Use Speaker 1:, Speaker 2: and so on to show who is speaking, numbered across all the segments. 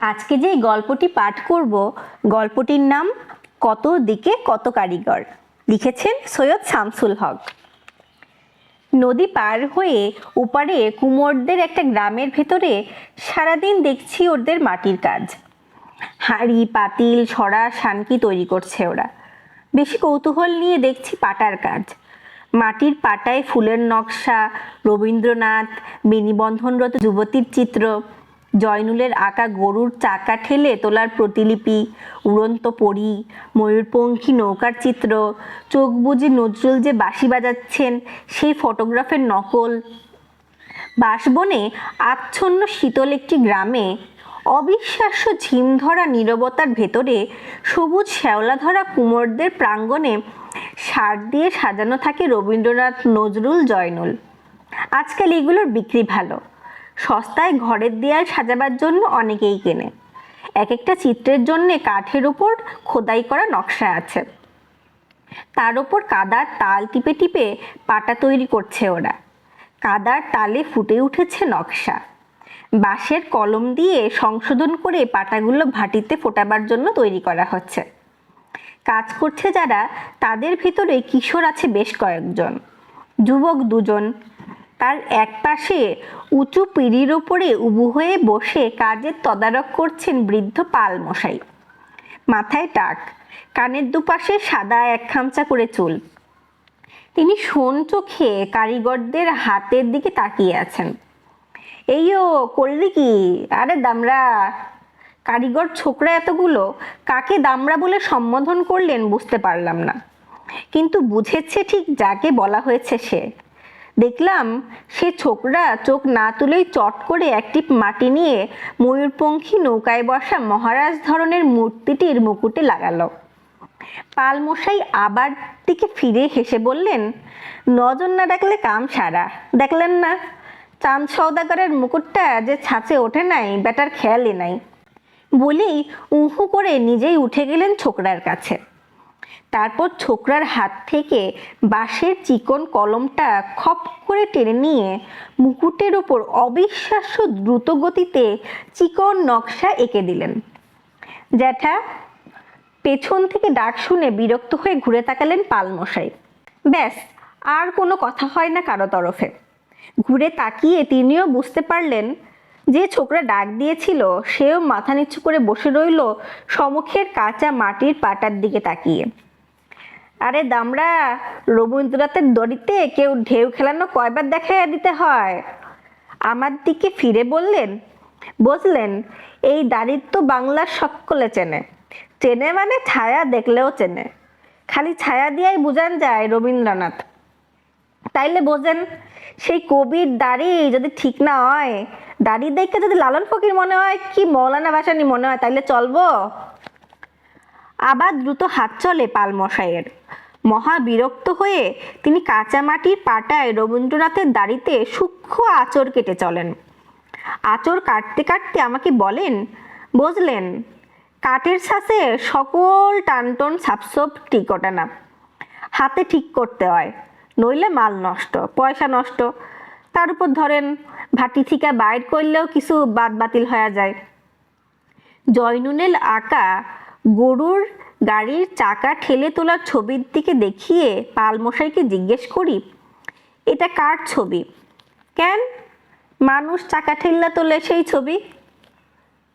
Speaker 1: আজকে যে গল্পটি পাঠ করব, গল্পটির নাম কত দিকে কত কারিগর? লিখেছেন সৈয়দ শামসুল হক। নদী পার হয়ে ওপারে কুমোরদের একটা গ্রামের ভেতরে সারাদিন দেখছি ওদের মাটির কাজ। হাঁড়ি, পাতিল ছড়া শানকি তৈরি করছে ওরা। বেশি কৌতূহল নিয়ে দেখছি পাটার কাজ। মাটির পাটায় ফুলের নকশা, রবীন্দ্রনাথ, বেনিবন্ধনরত যুবতীর চিত্র। জয়নুলের আঁকা গরুর চাকা ঠেলে তোলার প্রতিলিপি, উড়ন্ত পরি, ময়ূরপঙ্খী নৌকার চিত্র, চোখ বুজে নজরুল যে বাঁশি বাজাচ্ছেন, সেই ফটোগ্রাফের নকল। বাসবনে আচ্ছন্ন শীতল একটি গ্রামে, অবিশ্বাস্য ঝিমধরা নীরবতার ভেতরে সবুজ শ্যাওলাধরা কুমোরদের প্রাঙ্গণে সার দিয়ে সাজানো থাকে রবীন্দ্রনাথ নজরুল, জয়নুল। আজকাল এগুলোর বিক্রি ভালো। সস্তায় ঘরের দেয়াল সাজাবার জন্য অনেকেই কেনে। এক একটা চিত্রের জন্যে কাঠের উপর খোদাই করা নকশা আছে। তার ওপর কাদার তাল টিপে টিপে পাটা তৈরি করছে ওরা। কাদার তালে ফুটে উঠেছে নকশা। বাঁশের কলম দিয়ে সংশোধন করে পাটাগুলো ভাটিতে ফোটাবার জন্য তৈরি করা হচ্ছে। কাজ করছে যারা, তাদের ভিতরে কিশোর আছে বেশ কয়েকজন। যুবক দুজন তার এক পাশে উঁচু পিঁড়ির ওপরে উবু হয়ে বসে কাজের তদারক করছেন বৃদ্ধ পাল মশাই মাথায় টাক, কানের দুপাশে সাদা এক খামচা করে চুল। তিনি শোন চোখে কারিগরদের হাতের দিকে তাকিয়ে আছেন। এই ও করলি কি? আরে দামরা, কারিগর ছোকরা এতগুলো, কাকে দামরা বলে সম্বোধন করলেন বুঝতে পারলাম না। কিন্তু বুঝেছে ঠিক যাকে বলা হয়েছে সে। দেখলাম সে ছোকরা চোখ না তুলেই চট করে একটি মাটি নিয়ে ময়ূরপঙ্খী নৌকায় বসা মহারাজ ধরনের মূর্তিটির মুকুটে লাগালো। পালমশাই আবার দিকে ফিরে হেসে বললেন, নজর না ডাকলে কাম সারা। দেখলেন না, চাঁদ সওদাগরের মুকুটটা যে ছাঁচে ওঠে নাই বেটার খেয়ালই নাই। বলেই উহু করে নিজেই উঠে গেলেন ছোকরার কাছে। তারপর ছোকরার হাত থেকে বাঁশের চিকন কলমটা খপ করে টেনে নিয়ে মুকুটের ওপর অবিশ্বাস্য দ্রুত গতিতে চিকন নকশা এঁকে দিলেন। জ্যাঠা, পেছন থেকে ডাক শুনে বিরক্ত হয়ে ঘুরে তাকালেন পালমশাই। ব্যাস, আর কোনো কথা হয় না কারও তরফে। ঘুরে তাকিয়ে তিনিও বুঝতে পারলেন যে ছোকরা ডাক দিয়েছিল, সেও মাথা নিচু করে বসে রইল সমুখের কাঁচা মাটির পাটার দিকে তাকিয়ে। আরে দামড়া, রবীন্দ্রনাথের দড়িতে কেউ ঢেউ খেলানো কয়বার দেখাইয়া দিতে হয়? আমার দিকে ফিরে বললেন বুঝলেন এই তো বাংলার সকলে চেনে। চেনে মানে ছায়া দেখলেও চেনে। খালি ছায়া দিয়াই বুঝান যায় রবীন্দ্রনাথ। তাইলে বোঝেন, সেই কবির দাড়ি যদি ঠিক না হয়, দাড়ি দেখে যদি লালন ফকির মনে হয়, কি মৌলানা বাসানি মনে হয়, তাইলে চলবো? আবার দ্রুত হাত চলে পালমশাইয়ের। মহা বিরক্ত হয়ে তিনি কাঁচামাটির পাটায় রবীন্দ্রনাথের দাড়িতে সূক্ষ্ম আঁচড় কেটে চলেন। আঁচড় কাটতে কাটতে আমাকে বলেন, বুঝলেন, কাঠের শ্বাসে সকল টানটন সাপসপ টিকোটা না। হাতে ঠিক করতে হয়। নইলে মাল নষ্ট, পয়সা নষ্ট। তার উপর ধরেন, ভাটি থিকা বাইর করলেও কিছু বাদ বাতিল হয়ে যায়। জয়নুনেল আঁকা গরুর গাড়ির চাকা ঠেলে তোলার ছবির দিকে দেখিয়ে পালমশাইকে জিজ্ঞেস করি, এটা কার ছবি? কেন? মানুষ চাকা ঠেললা তোলে সেই ছবি?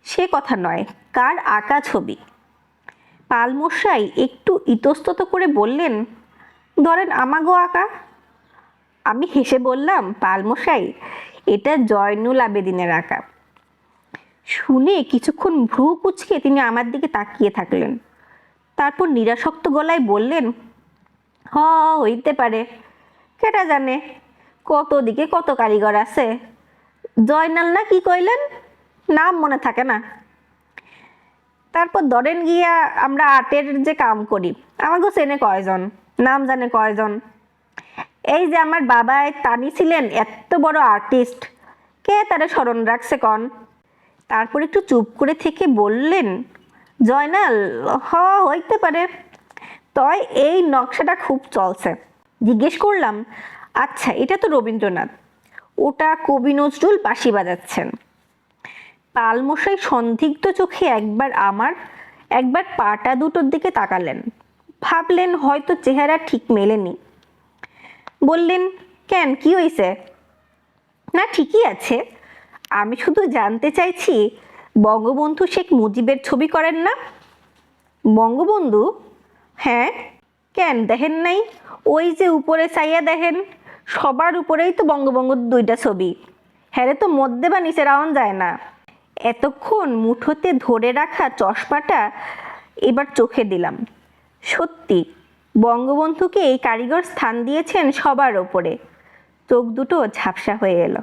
Speaker 1: সে কথা নয়, কার আঁকা ছবি? পালমশাই একটু ইতস্তত করে বললেন ধরেন আমাগো আঁকা আমি হেসে বললাম, পালমশাই, এটা জয়নুল আবেদিনের আঁকা শুনে কিছুক্ষণ ভ্রু কুচকে তিনি আমার দিকে তাকিয়ে থাকলেন। তারপর নিরাসক্ত গলায় বললেন, হ, হইতে পারে। কেটা জানে, কত দিকে কত কারিগর আছে। জয়নাল না কি কইলেন? নাম মনে থাকে না। তারপর ধরেন গিয়া আমরা আর্টের যে কাম করি আমাকেও চেনে কয়জন? নাম জানে কয়জন? এই যে আমার বাবায় তানি ছিলেন এত বড় আর্টিস্ট কে তারা স্মরণ রাখছে কন? তারপর একটু চুপ করে থেকে বললেন, জয়নাল, হ, হইতে পারে। তয় এই নকশাটা খুব চলছে। জিজ্ঞেস করলাম আচ্ছা এটা তো রবীন্দ্রনাথ। ওটা কবি নজরুল বাঁশি বাজাচ্ছেন। পালমশাই সন্দিগ্ধ চোখে একবার আমার, একবার পাটা দুটোর দিকে তাকালেন। ভাবলেন হয়তো চেহারা ঠিক মেলেনি। বললেন, কেন? কি হয়েছে না, ঠিকই আছে। আমি শুধু জানতে চাইছি, বঙ্গবন্ধু শেখ মুজিবের ছবি করেন না? বঙ্গবন্ধু? হ্যাঁ। কেন? দেখেন নাই? ওই যে উপরে চাইয়া দেখেন, সবার উপরেই তো বঙ্গবন্ধুর দুইটা ছবি। হ্যারে তো মধ্যে বা নিচে রাউন যায় না। এতক্ষণ মুঠোতে ধরে রাখা চশমাটা এবার চোখে দিলাম। সত্যি বঙ্গবন্ধুকে এই কারিগর স্থান দিয়েছেন সবার ওপরে। চোখ দুটো ঝাপসা হয়ে এলো।